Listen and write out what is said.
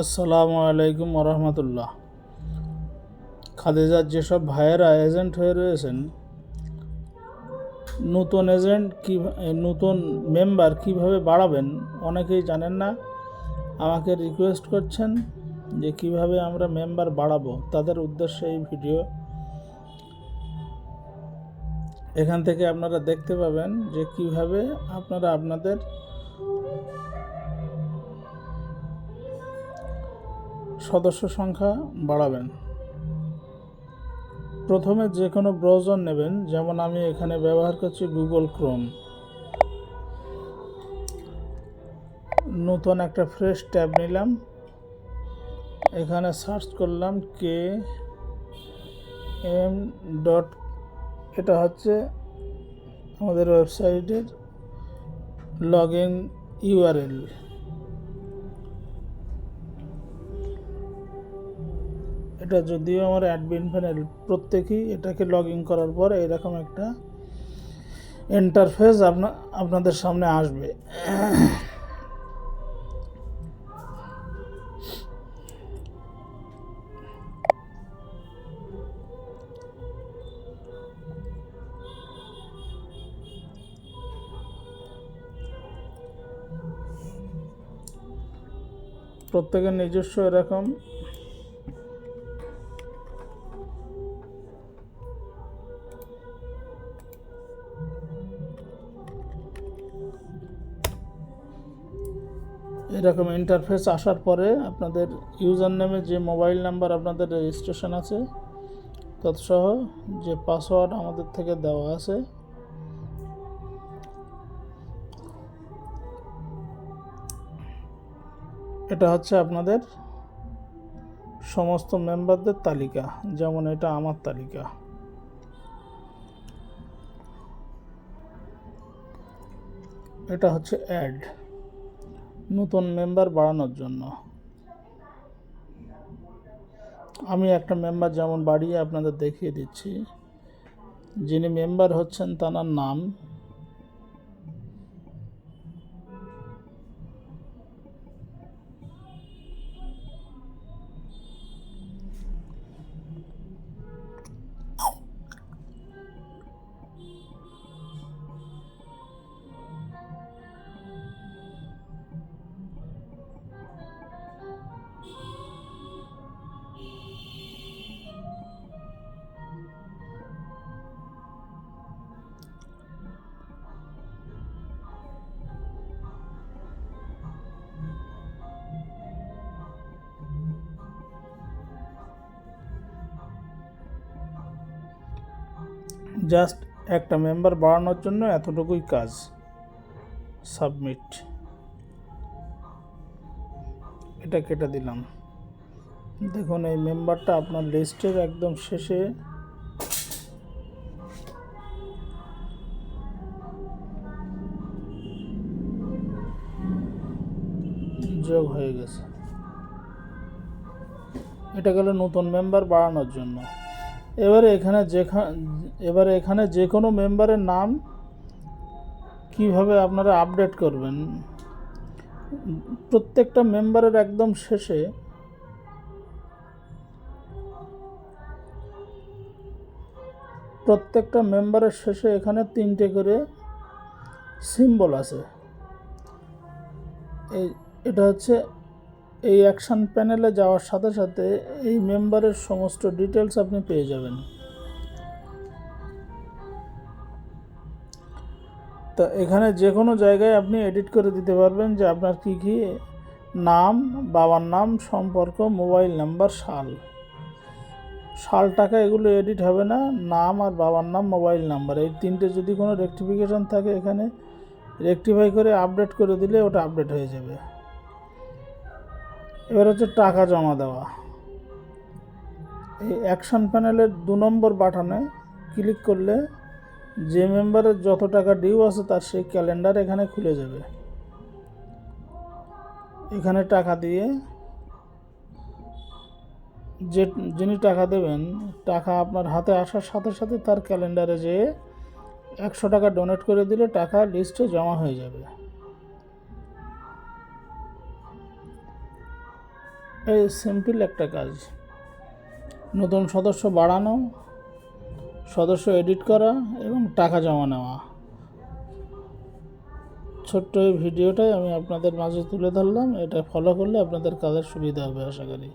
আসসালামু আলাইকুম রহমতুল্লাহ খাদিজার যেসব ভাইয়েরা এজেন্ট হয়ে রয়েছেন, নতুন এজেন্ট কী, নতুন মেম্বার কীভাবে বাড়াবেন অনেকেই জানেন না। আমাকে রিকোয়েস্ট করছেন যে কীভাবে আমরা মেম্বার বাড়াবো, তাদের উদ্দেশ্যে এই ভিডিও এখান থেকে আপনারা দেখতে পাবেন যে কীভাবে আপনারা আপনাদের সদস্য সংখ্যা বাড়াবেন। প্রথমে যে কোনো ব্রাউজার নেবেন, যেমন আমি এখানে ব্যবহার করছি গুগল ক্রোম। নতুন একটা ফ্রেশ ট্যাব নিলাম। এখানে সার্চ করলাম কে এম ডট এটা হচ্ছে আমাদের ওয়েবসাইটের লগ ইন ইউআরএল এটা যদিও আমার অ্যাডমিন প্যানেল প্রত্যেকেই এটাকে লগ ইন করার পর এরকম একটা ইন্টারফেস আপনা আপনাদের সামনে আসবে। প্রত্যেকের নিজস্ব এরকম এরকম ইন্টারফেস আসার পরে আপনাদের ইউজার নেমে যে মোবাইল নাম্বার আপনাদের রেজিস্ট্রেশন আছে, তৎসহ যে পাসওয়ার্ড আমাদের থেকে দেওয়া আছে, এটা হচ্ছে আপনাদের সমস্ত মেম্বারদের তালিকা, যেমন এটা আমার তালিকা। এটা হচ্ছে অ্যাড নতুন মেম্বার বাড়ানোর জন্য। আমি একটা মেম্বার যেমন বাড়িয়ে আপনাদের দেখিয়ে দিচ্ছি, যিনি মেম্বার হচ্ছেন তার নাম। জাস্ট একটা মেম্বার বাড়ানোর জন্য এতটুকুই কাজ। সাবমিট। এটা কেটে দিলাম। দেখুন, এই মেম্বারটা আপনার লিস্টের একদম শেষে। যোগ হয়ে গেছে। এটা গেল নতুন মেম্বার বাড়ানোর জন্য। এবারে এখানে যেখানে এবারে এখানে যে কোনো মেম্বারের নাম কীভাবে আপনারা আপডেট করবেন? প্রত্যেকটা মেম্বারের একদম শেষে প্রত্যেকটা মেম্বারের শেষে এখানে তিনটে করে সিম্বল আছে। এটা হচ্ছে এই অ্যাকশন প্যানেলে যাওয়ার সাথে সাথে এই মেম্বারের সমস্ত ডিটেলস আপনি পেয়ে যাবেন। তা এখানে যে কোনো জায়গায় আপনি এডিট করে দিতে পারবেন যে আপনার কি কি নাম, বাবার নাম, সম্পর্ক মোবাইল নাম্বার সাল। সাল টাকা এগুলো এডিট হবে না, নাম আর বাবার নাম মোবাইল নাম্বার এই তিনটে যদি কোনো রেক্টিফিকেশন থাকে এখানে রেক্টিফাই করে আপডেট করে দিলে ওটা আপডেট হয়ে যাবে। এবার হচ্ছে টাকা জমা দেওয়া। এই অ্যাকশন প্যানেলের দু নম্বর বাটনে ক্লিক করলে যে মেম্বারের যত টাকা ডিউ আছে তার সেই ক্যালেন্ডার এখানে খুলে যাবে। এখানে টাকা দিয়ে যে, যিনি টাকা দেবেন, টাকা আপনার হাতে আসার সাথে সাথে তার ক্যালেন্ডারে যেয়ে একশো টাকা ডোনেট করে দিলে টাকা লিস্টে জমা হয়ে যাবে। এই সিম্পল একটা কাজ। নতুন সদস্য বাড়ানো, সদস্য এডিট করা এবং টাকা জমা নেওয়া। ছোট্ট এই ভিডিওটাই আমি আপনাদের মাঝে তুলে ধরলাম। এটা ফলো করলে আপনাদের কাজের সুবিধা হবে, আশা করি।